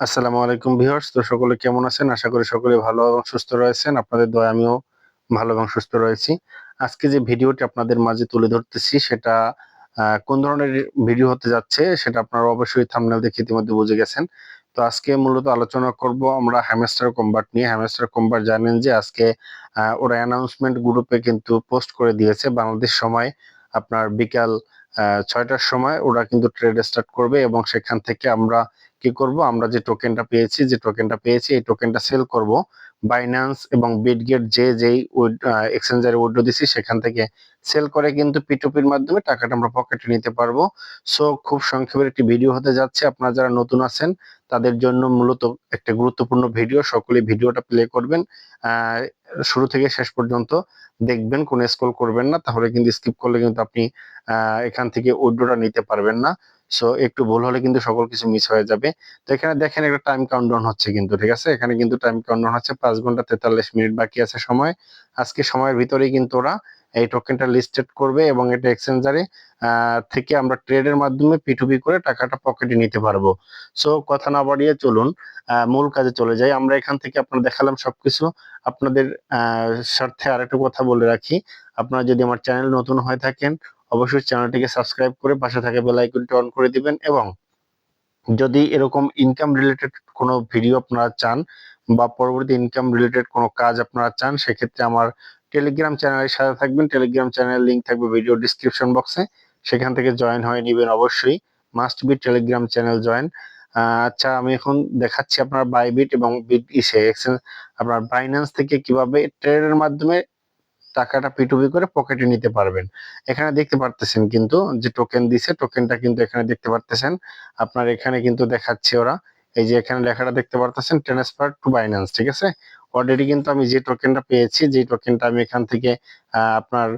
আসসালামু আলাইকুম ভিউয়ার্স। তো সকলে কেমন আছেন? আশা করি সকলে ভালো এবং সুস্থ রয়েছেন। আপনাদের দয়া আমিও ভালো এবং সুস্থ রয়েছি। আজকে যে ভিডিওটি আপনাদের মাঝে তুলে ধরতেছি, সেটা কোন ধরনের ভিডিও হতে যাচ্ছে, সেটা আপনারা অবশ্যই থাম্বনেল দেখে ইতিমধ্যে বুঝে গেছেন। তো আজকে মূলত আলোচনা করব আমরা হ্যামেস্টার কম্বাট নিয়ে। হ্যামেস্টার কম্বাট জানেন যে আজকে ওরা অ্যানাউন্সমেন্ট গ্রুপে কিন্তু পোস্ট করে দিয়েছে। বাংলাদেশ সময় আপনার বিকাল ছয়টার সময় ওরা কিন্তু ট্রেড স্টার্ট করবে এবং সেখান থেকে আমরা কি করব? আমরা যে টোকেনটা পেয়েছি, যে টোকেনটা পেয়েছি, এই টোকেনটা সেল করব। বাইন্যান্স এবং বিটগেট যে যেই এক্সচেঞ্জারে উইড্রো দিছি, সেখান থেকে সেল করে কিন্তু পিটুপির মাধ্যমে টাকাটা আমরা পকেটে নিতে পারব। সো খুব সংক্ষেপের একটি ভিডিও হতে যাচ্ছে। আপনারা যারা নতুন আছেন, তাদের জন্য মূলত একটা গুরুত্বপূর্ণ ভিডিও সকলে ভিডিওটা প্লে করবেন। শুরু থেকে শেষ পর্যন্ত দেখবেন, কোনো স্ক্রল করবেন না। তাহলে কিন্তু স্কিপ করলে কিন্তু আপনি এখান থেকে উইড্রোটা নিতে পারবেন না। সো একটু ভুল হলে কিন্তু সকল কিছু মিস হয়ে যাবে। তো এখানে দেখেন একটা টাইম কাউন্টডাউন হচ্ছে কিন্তু, ঠিক আছে? এখানে কিন্তু টাইম কাউন্টডাউন হচ্ছে পাঁচ ঘণ্টা তেতাল্লিশ মিনিট বাকি আছে সময়। আজকে সময়ের ভিতরেই কিন্তু ওরা এই টোকেনটা লিস্টেড করবে এবং এটা এক্সচেঞ্জারে থেকে আমরা ট্রেডের মাধ্যমে পিটুপি করে টাকাটা পকেটে নিতে পারব। সো কথা না বাড়িয়ে চলুন মূল কাজে চলে যাই। আমরা এখান থেকে আপনার দেখালাম সবকিছু। আপনাদের স্বার্থে আরেকটা কথা বলে রাখি। আপনারা যদি আমার চ্যানেল নতুন হয়ে থাকেন অবশ্যই চ্যানেলটিকে সাবস্ক্রাইব করে পাশে থাকা বেল আইকনটি অন করে দিবেন এবং যদি এরকম ইনকাম রিলেটেড কোনো ভিডিও আপনারা চান বা পরবর্তী ইনকাম রিলেটেড কোনো কাজ আপনারা চান, সেক্ষেত্রে আমার টেলিগ্রাম চ্যানেলের সাথে থাকবেন। টেলিগ্রাম চ্যানেলের লিংক থাকবে ভিডিও ডিসক্রিপশন বক্সে সেখান থেকে জয়েন হয়ে নেবেন অবশ্যই। Must be Telegram channel join আচ্ছা আমি এখন দেখাচ্ছি আপনার বাইবিট এবং বিট ইসে আপনার বাইন্যান্স থেকে কীভাবে ট্রেডের মাধ্যমে টাকাটা পিটুপি করে পকেটে নিতে পারবেন। এখানে দেখতে পারতেছেন কিন্তু যে টোকেন দিছে টোকেনটা কিন্তু এখানে দেখতে পারতেছেন। আপনার এখানে কিন্তু দেখাচ্ছে ওরা। এই যে এখানে লেখাটা দেখতে পারতেছেন ট্রান্সফার টু বাইন্যান্স ঠিক আছে? অলরেডি কিন্তু আমি যে টোকেনটা পেয়েছি, যে টোকেনটা আমি এখান থেকে আপনার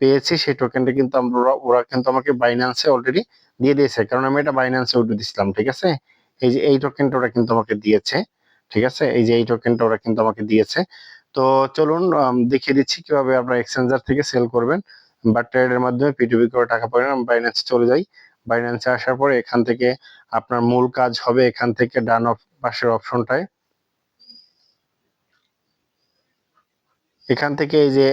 পেয়েছি, সেই টোকেনটা কিন্তু আমরা, ওরা কিন্তু আমাকে বাইন্যান্সে অলরেডি দিয়ে দিয়েছে। কারণ আমি এটা বাইন্যান্সে উঠে দিছিলাম, ঠিক আছে? এই যে এই টোকেনটা ওরা কিন্তু আমাকে দিয়েছে, ঠিক আছে? এই যে এই টোকেনটা ওরা কিন্তু আমাকে দিয়েছে। তো চলুন দেখিয়ে দিচ্ছি কীভাবে আপনারা এক্সচেঞ্জার থেকে সেল করবেন। বা ট্রেডের মাধ্যমে পিটুপি করে টাকা পাবেন বাইন্যান্সে চলে যাই। বাইন্যান্সে আসার পরে এখান থেকে আপনার মূল কাজ হবে এখান থেকে ডান অফ, পাশের অপশনটায়। এখান থেকে এই যে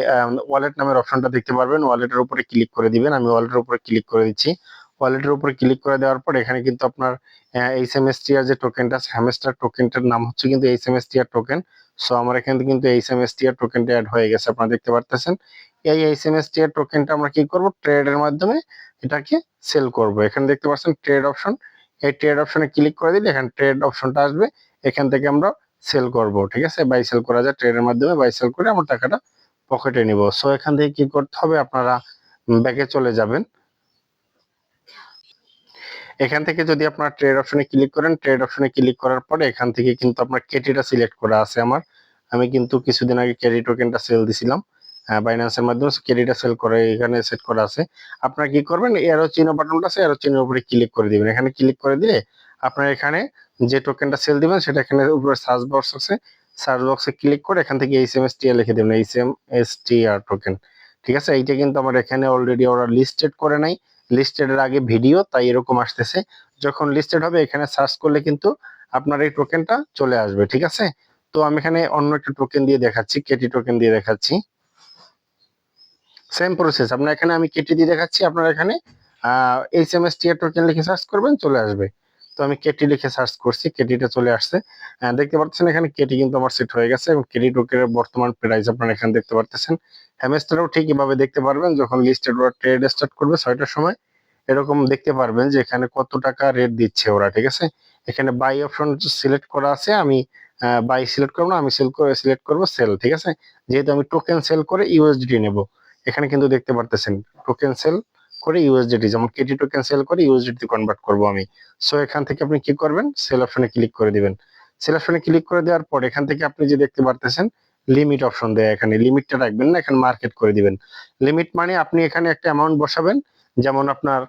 ওয়ালেট নামের অপশনটা দেখতে পারবেন। ওয়ালেটের উপরে ক্লিক করে দিবেন। আমি ওয়ালেটের উপরে ক্লিক করে দিচ্ছি। ওয়ালেটের উপরে ক্লিক করে দেওয়ার পর এখানে কিন্তু আপনার এম এস যে টোকেনটা সেমেস্টার টোকেনটার নাম হচ্ছে কিন্তু এম এস টোকেন সো আমার এখানে কিন্তু এইচ এম এস টিআর টোকেনটা অ্যাড হয়ে গেছে, আপনারা দেখতে পারতেছেন। এই এইচ এম এস টোকেনটা আমরা কি করব? ট্রেডের মাধ্যমে এটাকে সেল করব। এখানে দেখতে পাচ্ছেন ট্রেড অপশন এই ট্রেড অপশনে ক্লিক করে দিলে এখানে ট্রেড অপশনটা আসবে। এখান থেকে আমরা সেল করব, ঠিক আছে? বাই সেল করা যায় ট্রেডের মাধ্যমে বাই সেল করে আমরা টাকাটা পকেটে নিব। সো এখান থেকে কি করতে হবে? আপনারা ব্যাকে চলে যাবেন। এখান থেকে যদি আপনার ট্রেড অপশনে ক্লিক করেন ট্রেড অপশনে ক্লিক করার পরে এখান থেকে কিন্তু আপনার কেটিটা সিলেক্ট করা আছে আমার। আমি কিন্তু কিছুদিন আগে কেডি টোকেনটা সেল দিছিলাম বাইন্যান্সের মাধ্যমে। কেডিটা সেল করে এখানে সেট করা আছে। আপনারা কি করবেন? এরো চিহ্ন বাটনটা আছে এরো চিহ্নের উপরে ক্লিক করে দিবেন। এখানে ক্লিক করে দিলে আপনার এখানে যে টোকেনটা সেল দিবেন, সেটা এখানে উপরে সার্চ বক্স আছে। সার্চ বক্সে ক্লিক করে এখান থেকে H M S T R লিখে দেবেন H M S T R token ঠিক আছে? এইটা কিন্তু আমার এখানে অলরেডি ওরা লিস্টেড করে নাই। লিস্টেডের আগে ভিডিও, তাই এরকম আসতেছে। যখন লিস্টেড হবে, এখানে সার্চ করলে কিন্তু আপনার এই টোকেনটা চলে আসবে, ঠিক আছে? তো আমি এখানে অন্য একটা টোকেন দিয়ে দেখাচ্ছি কেটি টোকেন দিয়ে দেখাচ্ছি। সেম প্রসেস আপনার এখানে আমি কেটি দিয়ে দেখাচ্ছি, আপনার এখানে এইচ এম এস টি এর টোকেন লিখে সার্চ করবেন, চলে আসবে। তো আমি কেটি লিখে সার্চ করছি কেটিটা চলে আসছে। দেখতে পাচ্ছেন এখানে কেটি কিন্তু আমার সেট হয়ে গেছে এবং কেটি টোকেনের বর্তমান প্রাইস আপনারা এখানে দেখতে পারতেছেন। হ্যামস্টারও ঠিক এভাবে দেখতে পারবেন, যখন লিস্টেড ওরা ট্রেড স্টার্ট করবে ছয়টার সময়, এরকম দেখতে পারবেন যে এখানে কত টাকা রেট দিচ্ছে ওরা, ঠিক আছে? এখানে বাই অপশন সিলেক্ট করা আছে, আমি বাই সিলেক্ট করব না, আমি সেল করে সিলেক্ট করব সেল ঠিক আছে? যেহেতু আমি টোকেন সেল করে ইউএসডি নেব, এখানে কিন্তু দেখতে পারতেছেন টোকেন সেল করে ইউএসডিটি যেমন কেটি টোকেন সেল করে ইউএসডিটি কনভার্ট করব আমি। সো এখান থেকে আপনি কি করবেন? সেল অপশনে ক্লিক করে দিবেন। সেল অপশনে ক্লিক করে দেওয়ার পর, এখান থেকে আপনি যে দেখতে পারতেছেন লিমিট অপশন দেয় এখানে লিমিটটা রাখবেন না, এখানে মার্কেট করে দিবেন। লিমিট মানে আপনি এখানে একটা অ্যামাউন্ট বসাবেন, যেমন আপনার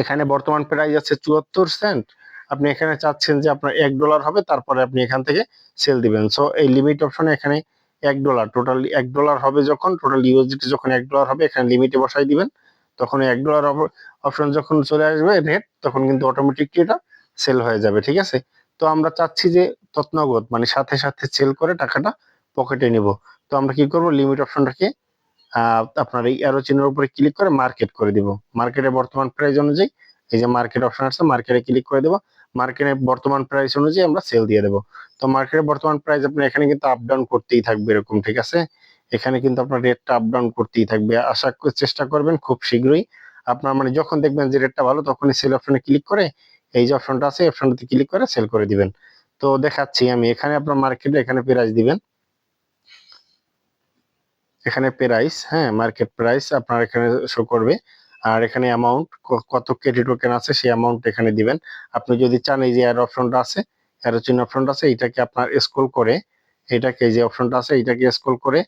এখানে বর্তমান প্রাইস আছে চুয়াত্তর সেন্ট আপনি এখানে চাচ্ছেন যে আপনার এক ডলার হবে, তারপরে আপনি এখান থেকে সেল দিবেন। সো এই লিমিট অপশনে এখানে এক ডলার টোটাল এক ডলার হবে যখন টোটাল ইউএসডিটি যখন এক ডলার হবে, এখানে লিমিটে বসাই দিবেন। তখন এক ডলার অপশন যখন চলে আসবে রেট তখন কিন্তু অটোমেটিকলি এটা সেল হয়ে যাবে, ঠিক আছে? তো আমরা চাচ্ছি যে তৎনগদ মানে সাথে সাথে সেল করে টাকাটা পকেটে নিব। তো আমরা কি করব? লিমিট অপশনটাকে আপনার এই অ্যারো চিহ্নের উপরে ক্লিক করে মার্কেট করে দিব। মার্কেটে বর্তমান প্রাইস অনুযায়ী, এই যে মার্কেট অপশন আছে মার্কেটে ক্লিক করে দেবো। মার্কেটে বর্তমান প্রাইস অনুযায়ী আমরা সেল দিয়ে দেবো। তো মার্কেটে বর্তমান প্রাইস আপনার এখানে কিন্তু আপ ডাউন করতেই থাকবে এরকম, ঠিক আছে? এখানে কিন্তু আপনার রেটটা আপ ডাউন করতেই থাকবে। আশা চেষ্টা করবেন খুব শীঘ্রই। আপনার মানে যখন দেখবেন যে রেটটা ভালো, তখনই সেল অপশনে ক্লিক করে, এই যে অপশনটা আছে অপশনটাতে ক্লিক করে সেল করে দিবেন। তো দেখাচ্ছি আমি, এখানে আপনার মার্কেটে এখানে প্রাইস দিবেন। এখানে প্রাইস হ্যাঁ মার্কেট প্রাইস আপনার এখানে শো করবে। আর এখানে অ্যামাউন্ট কত কেটি টোকেন আছে, সেই অ্যামাউন্ট এখানে দিবেন। আপনি যদি চান এই যে এর অপশনটা আছে এর চিহ্ন অপশনটা আছে, এটাকে আপনার স্ক্রল করে, এটাকে যে অপশনটা আছে, এটাকে স্ক্রল করে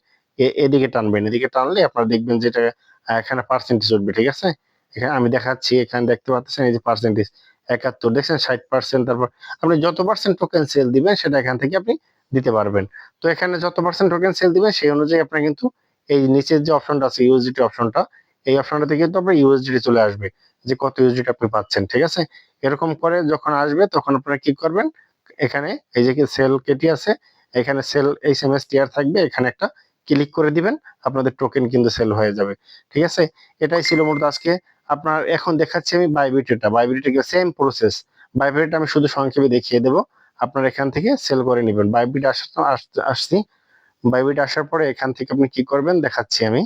এদিকে টানবেন। এদিকে টানলে আপনারা দেখবেন যে এটা এখানে পার্সেন্টেজ উঠবে, ঠিক আছে? এখানে আমি দেখাচ্ছি, এখানে দেখতে পাচ্ছেন এই যে পার্সেন্টেজ একাত্তর, দেখছেন? ষাট পার্সেন্ট তারপর আপনি যত পার্সেন্ট টোকেন সেল দিবেন, সেটা এখান থেকে আপনি দিতে পারবেন। তো এখানে যত পার্সেন্ট টোকেন সেল দিবেন, সেই অনুযায়ী আপনার কিন্তু এই নিচের যে অপশনটা আছে ইউএসডিটি অপশনটা এই অপশনটাতে কিন্তু আপনার ইউএসডিটি চলে আসবে, যে কত ইউএসডিটি আপনি পাচ্ছেন, ঠিক আছে? এরকম করে যখন আসবে, তখন আপনারা কি করবেন? এখানে এই যে সেল কেটি আছে, এখানে sell H M S TR থাকবে, এখানে একটা ক্লিক করে দিবেন, আপনাদের টোকেন কিন্তু সেল হয়ে যাবে, ঠিক আছে? এটাই ছিল মূলত আজকে। আপনার এখন দেখাচ্ছি আমি বাইবিটেটা বাইবিটেটা সেম প্রসেস বাইবিট আমি শুধু সংক্ষেপে দেখিয়ে দেবো, আপনার এখান থেকে সেল করে নেবেন। বাইবিট আসছি। বাইবিট আসার পরে এখান থেকে আপনি কি করবেন? দেখাচ্ছি আমি।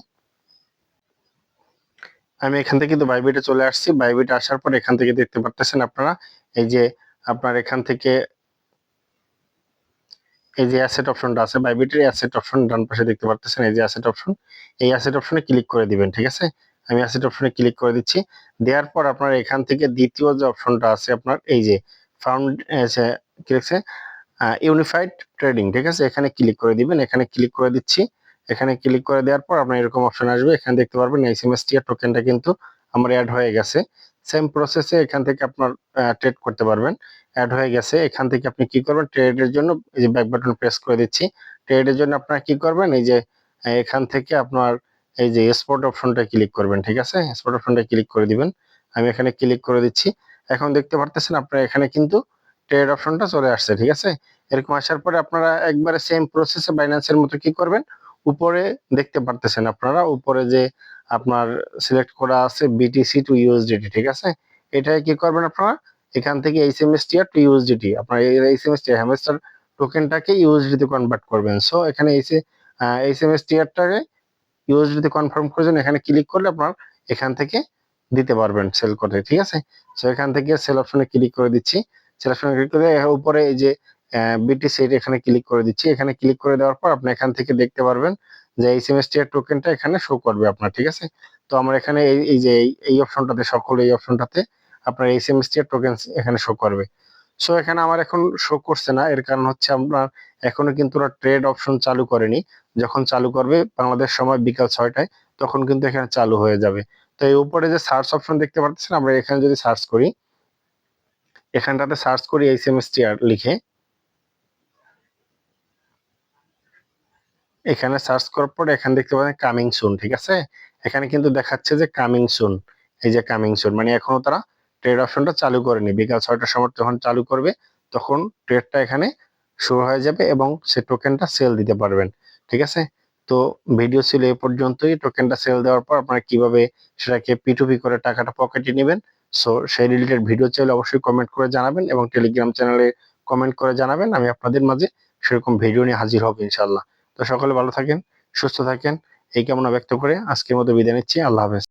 আমি এখান থেকে কিন্তু বাইবিটে চলে আসছি। বাইবিটে আসার পর এখান থেকে দেখতে পারতেছেন আপনারা, এই যে আপনার এখান থেকে এই যে অ্যাসেট অপশনটা আছে বাইবিটের অ্যাসেট অপশন ডান পাশে দেখতে পারতেছেন, এই যে অ্যাসেট অপশন এই অ্যাসেট অপশনে ক্লিক করে দিবেন, ঠিক আছে? আমি অ্যাসেট অপশনে ক্লিক করে দিচ্ছি। দেওয়ার পর আপনার এখান থেকে দ্বিতীয় যে অপশনটা আছে আপনার, এই যে ফাউন্ড কি ইউনিফাইড ট্রেডিং ঠিক আছে? এখানে ক্লিক করে দিবেন, এখানে ক্লিক করে দিচ্ছি। এখানে ক্লিক করে দেওয়ার পর আপনার এরকম অপশন আসবে। এখানে দেখতে পারবেন এসএমএস টিআর টোকেনটা কিন্তু আমার অ্যাড হয়ে গেছে। সেম প্রসেসে এখান থেকে আপনার ট্রেড করতে পারবেন। অ্যাড হয়ে গেছে। এখান থেকে আপনি কি করবেন? ট্রেডের জন্য এই যে ব্যাক বাটন প্রেস করে দিচ্ছি। ট্রেডের জন্য আপনারা কি করবেন? এই যে এখান থেকে আপনার এই যে স্পট অপশনটা ক্লিক করবেন, ঠিক আছে? স্পট অপশনটা ক্লিক করে দিবেন। আমি এখানে ক্লিক করে দিচ্ছি। এখন দেখতে পারতেছেন আপনারা এখানে কিন্তু ট্রেড অপশনটা চলে আসছে, ঠিক আছে? এরকম আসার পরে আপনারা একবারে সেম প্রসেসে বাইন্যান্সের মতো কি করবেন? উপরে দেখতে পারতেছেন আপনারা, উপরে যে আপনার সিলেক্ট করা আছে বিটিসি টু ইউএসডিটি ঠিক আছে? এটাই কি করবেন আপনারা? এখান থেকে এইচএমএসটি আর টু ইউএসডিটি আপনার এই এইচএমএসটি হ্যামস্টার টোকেনটাকে ইউএসডিতে কনভার্ট করবেন। সো এখানে এইচে এইচএমএসটি আরটাকে ইউএসডিতে কনফার্ম করেছেন এখানে ক্লিক করলে আপনার এখান থেকে দিতে পারবেন সেল করতে, ঠিক আছে? সো এখান থেকে সেল অপশনে ক্লিক করে দিচ্ছি। অপশনে ক্লিক করে উপরে এই যে বিটিসি এখানে ক্লিক করে দিচ্ছি। এখানে ক্লিক করে দেওয়ার পর আপনি এখান থেকে দেখতে পারবেন যে এই সেমেস্টার টোকেনটা এখানে শো করবে আপনার, ঠিক আছে? তো আমরা এখানে এই যে এই অপশনটাতে সকল এই অপশনটাতে আপনার এই সেমেস্টার টোকেন এখানে শো করবে। সো এখানে আমার এখন শো করছে না। এর কারণ হচ্ছে আপনার এখনও কিন্তু ওরা ট্রেড অপশন চালু করেনি। যখন চালু করবে বাংলাদেশ সময় বিকাল ছয়টায়, তখন কিন্তু এখানে চালু হয়ে যাবে। তো এই উপরে যে সার্চ অপশন দেখতে পাচ্ছেন আমরা এখানে যদি সার্চ করি এখানটাতে সার্চ করি এই সেমেস্টার লিখে। এখানে সার্চ করার পর এখানে দেখতে পাচ্ছেন কামিং সুন ঠিক আছে? এখানে কিন্তু দেখাচ্ছে যে কামিং সুন এই যে কামিং সুন মানে এখনও তারা ট্রেড অপশনটা চালু করেনি। বিকাল ছয়টার সময় যখন চালু করবে, তখন ট্রেডটা এখানে শুরু হয়ে যাবে এবং সে টোকেনটা সেল দিতে পারবেন, ঠিক আছে? তো ভিডিও ছিল এই পর্যন্তই। টোকেনটা সেল দেওয়ার পর আপনারা কীভাবে সেটাকে পিটুপি করে টাকাটা পকেটে নেবেন সো সেই রিলেটেড ভিডিও চাইলে অবশ্যই কমেন্ট করে জানাবেন এবং টেলিগ্রাম চ্যানেলে কমেন্ট করে জানাবেন, আমি আপনাদের মাঝে সেরকম ভিডিও নিয়ে হাজির হব ইনশাল্লাহ তো সকলে ভালো থাকেন, সুস্থ থাকেন, এই কামনা ব্যক্ত করে আজকের মতো বিদায় নিচ্ছি, আল্লাহ হাফেজ।